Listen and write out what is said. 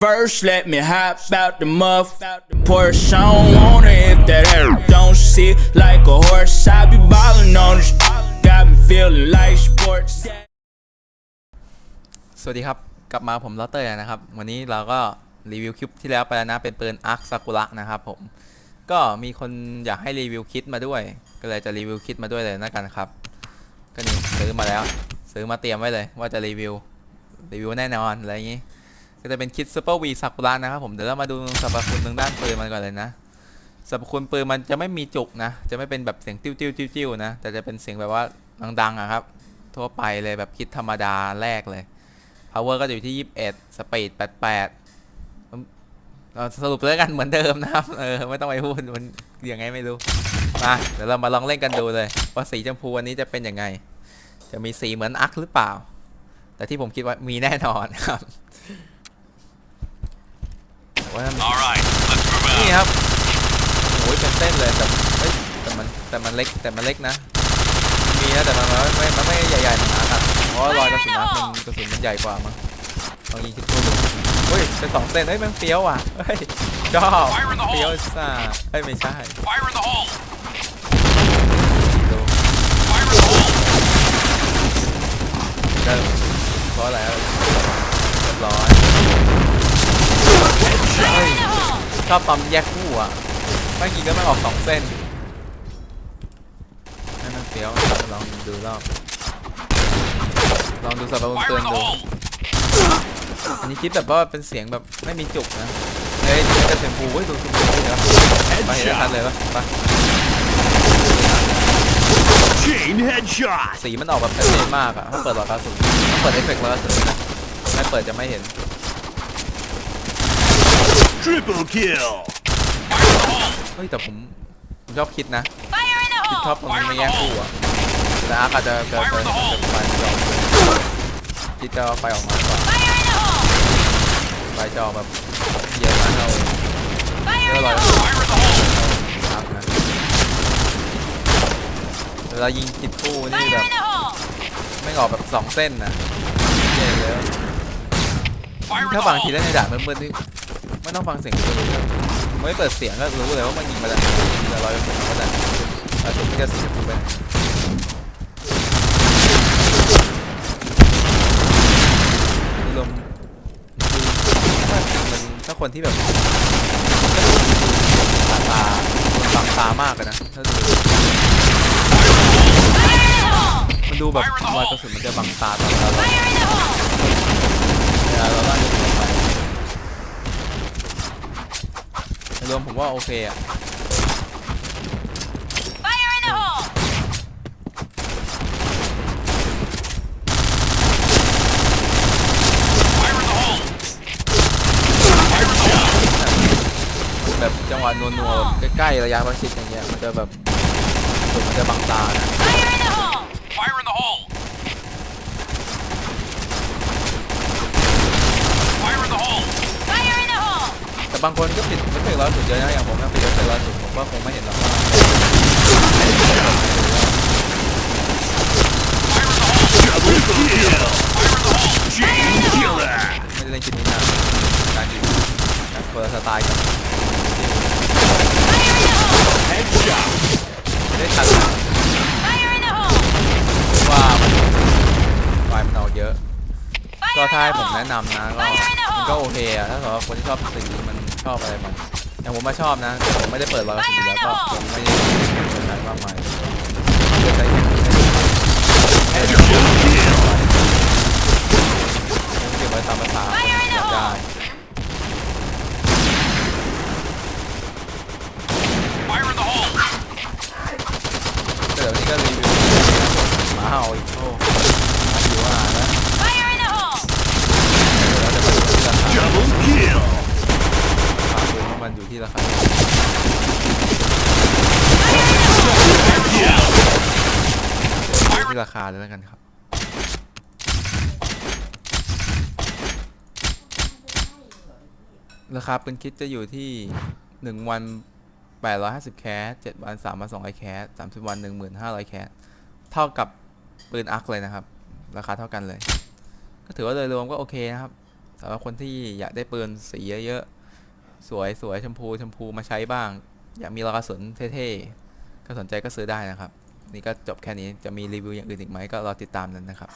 First, let me hop out the muff. Porsche, I don't want it if that air don't sit like a horse. I be ballin' on the st- got me feeling like sports. สวัสดีครับ กลับมาผมลอตเตอร์นะครับ วันนี้เราก็รีวิวคลิปที่แล้วไปแล้วนะ เป็นปืนอาร์คซากุระนะครับผม ก็มีคนอยากให้รีวิวคิดมาด้วย ก็เลยจะรีวิวคิดมาด้วยเลยนะกันครับ ก็นี่ซื้อมาแล้ว ซื้อมาเตรียมไว้เลยว่าจะรีวิว รีวิวแน่นอนอะไรอย่างนี้ ก็จะเป็นคิดซูเปอร์วีซากุระนะครับผมเดี๋ยวเรามาดูสรรพคุณทางด้านปืนมันก่อนเลยนะสรรพคุณปืนมันจะไม่มีจุกนะ จะไม่เป็นแบบเสียงติ้วติ้วติ้วติ้วนะ แต่จะเป็นเสียงแบบว่าดังๆอะครับ ทั่วไปเลยแบบคิดธรรมดาแรกเลย power ก็จะอยู่ที่ 21 speed 88เราสรุปเลยกันเหมือนเดิมนะครับ เออไม่ต้องไปพูดมันยังไงไม่รู้ มาเดี๋ยวเรามาลองเล่นกันดูเลย ว่าสีชมพูวันนี้จะเป็นยังไง จะมีสีเหมือนอักหรือเปล่า แต่ที่ผมคิดว่ามีแน่นอนครับ ว่า All right, let's move out. นี่ครับโอ้ยเป็นเส้นเลยแต่เฮ้ยแต่มันแต่มันเล็กแต่มันเล็กนะมีนะแต่มันไม่ไม่มันไม่ใหญ่ๆเหมือนอักอะเพราะว่ารอยกระสุนอักมันกระสุนมันใหญ่กว่ามั้งลองยิงคิดดูเฮ้ยเป็นสองเส้นเฮ้ยมันเฟี้ยวว่ะเฮ้ยชอบเฟี้ยวซ่าเฮ้ยไม่ใช่ ชอบตอนแยกคู่อะไม่ยิงก็ไม่ออกสองเส้นให้มันเฟี้ยวลองดูรอบลองดูสรรพคุณ Fire เตือ in น the ดู hole! อันนี้คิดแบบว่าเป็นเสียงแบบไม่มีจุกนะเฮ้ยนี่จะเสียงภูเฮ้ยดูดูดูนะครับมาเห็นได้ชัดเลยปะปะ Chain headshot! สีมันออกแบบชัดเจนมากอะถ้าเปิดหลอดกระสุนถ้าเปิดเอฟเฟกต์หลอดกระสุนนะไม่เปิดจะไม่เห็น Triple kill! Fire in the hole! เฮ้ยแต่ผมผมชอบคิดนะ Fire in the คิด hole! ชอบตรงนี้ไม่แยกคู่อะแต่อาร์คอาจจะเกิดเกิดไฟไม่ออกคิดจะเอาไฟออกมากกว่า Fire in the hole! ไฟจะออกแบบเยอะมากเรา Fire เย in อะ the ลอย hole! Fire in the hole! ครับนะเวลายิงคิดคู่นี่ Fire แบบ in the hole! ไม่ออกแบบสองเส้นนะเจ๋งเลย Fire in ถ้า the บางที hole! เล่นในด่านมืดๆนี่ ไม่ต้องฟังเสียงก็รู้เลยไม่เปิดเสียงก็รู้เลยว่ามันยิงมาจากไหนยิงมาร้อยเปอร์เซ็นต์ก็ได้แต่ถึงจะสีชมพูไปอารมณ์คือถ้ามันถ้าคนที่แบบตาตาบางตามากเลยนะถ้าดู Fire in the hole! มันดูแบบรอยกระสุนมันจะบังตาตอนเรา Fire in the hole! เวลาเราไล่ยิงออกไปใน รวมผมว่าโอเคอะ Fire in the hole! แบบจังหวะนัวๆแบบใกล้ๆระยะประชิดอย่างเงี้ยมันจะแบบสุดมันจะบังตานะ Fire in the hole! Fire in the hole! Fire in the hole! Fire in the hole! แต่บางคนก็ปิดไม่เคยร้อยสุดเยอะนะอย่างผมนะปิดไม่เคยร้อยสุดผมว่าคงไม่เห็นหรอกว่า Double kill! Fire in the hole! Chain killer! ไม่ได้เล่นคิดนี้นะการยิงการคนละสไตล์กัน Fire in the hole! Headshot! ไม่ได้ทันนะ Fire in the hole! ว่ามันไฟมันออกเยอะก็ Fire ถ้าให้ in ผ the ม hole! แนะนำนะก็มันก็โอเคอะถ้าสำหรับคนที่ชอบสีมัน ชอบอะไรมันอย่างผมมาชอบนะแต่ผมไม่ได้เปิดร้อยกระสุนอยู่แล้วก็ผมไม่ได้ใช้มากมายจะใช้แค่นี้ Headshot kill! เก็บไว้ตามภาษาคนอยากได้ Fire in the hole! แต่เดี๋ยวนี้ก็รีวิวหมาเห่าอีกโอ้มาอยู่อาหารนะ Fire in the hole! เดี๋ยวเราจะไปดูที่ราคา Double kill! ฝากดูว่ามันอยู่ ที่ราคา Kill! ที่ราคาเลยแล้วกันครับราคาเป็นคิดจะอยู่ที่ 1 วัน 850 แคส 7 วัน 3 วัน 200 แคส 30 วัน 1500 แคส เท่ากับปืนอาร์คเลยนะครับ ราคาเท่ากันเลย ก็ถือว่าโดยรวมก็โอเคนะครับสำหรับคนที่อยากได้ปืนสีเยอะๆ สวยสวยชมพูชมพูมาใช้บ้าง อยากมีรอกระสุนเท่ๆก็สนใจก็ซื้อได้นะครับ นี่ก็จบแค่นี้จะมีรีวิวอย่างอื่นอีกไหมก็รอติดตามนั้นนะครับ